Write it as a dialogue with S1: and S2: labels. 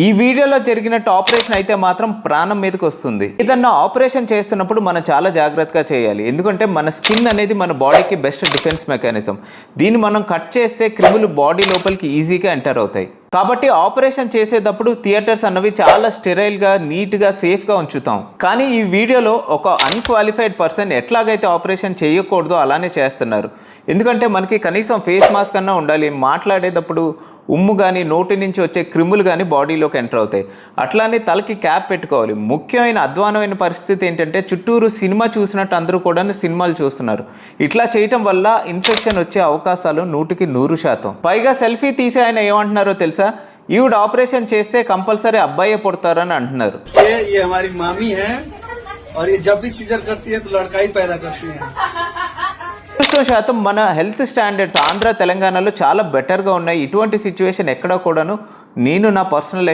S1: ఈ వీడియోలో జరిగినట్టు ఆపరేషన్ అయితే మాత్రం ప్రాణం మీదకి వస్తుంది. ఏదన్నా ఆపరేషన్ చేస్తున్నప్పుడు మనం చాలా జాగ్రత్తగా చేయాలి. ఎందుకంటే మన స్కిన్ అనేది మన బాడీకి బెస్ట్ డిఫెన్స్ మెకానిజం. దీన్ని మనం కట్ చేస్తే క్రిములు బాడీ లోపలికి ఈజీగా ఎంటర్ అవుతాయి. కాబట్టి ఆపరేషన్ చేసేటప్పుడు థియేటర్స్ అన్నవి చాలా స్టెరైల్గా నీట్గా సేఫ్గా ఉంచుతాం. కానీ ఈ వీడియోలో ఒక అన్క్వాలిఫైడ్ పర్సన్ ఎట్లాగైతే ఆపరేషన్ చేయకూడదో అలానే చేస్తున్నారు. ఎందుకంటే మనకి కనీసం ఫేస్ మాస్క్ అన్నా ఉండాలి. మాట్లాడేటప్పుడు ఉమ్ము కానీ నోటి నుంచి వచ్చే క్రిములు కానీ బాడీలోకి ఎంటర్ అవుతాయి అట్లానే తలకి క్యాప్ పెట్టుకోవాలి ముఖ్యమైన అధ్వానమైన పరిస్థితి ఏంటంటే చుట్టూరు సినిమా చూసినట్టు అందరూ కూడా సినిమాలు చూస్తున్నారు ఇట్లా చేయటం వల్ల ఇన్ఫెక్షన్ వచ్చే అవకాశాలు నూటికి నూరు శాతం పైగా సెల్ఫీ తీసే ఆయన ఏమంటున్నారో తెలుసా ఈవిడ ఆపరేషన్ చేస్తే కంపల్సరీ అబ్బాయే పుడతారని అంటున్నారు
S2: ये ये हमारी मामी है और ये जब भी सीजर करती है तो लड़का ही पैदा करती है
S1: ఎక్కువ శాతం మన హెల్త్ స్టాండర్డ్స్ ఆంధ్ర తెలంగాణలో చాలా బెటర్గా ఉన్నాయి. ఇటువంటి సిచ్యువేషన్ ఎక్కడ కూడాను నేను నా పర్సనల్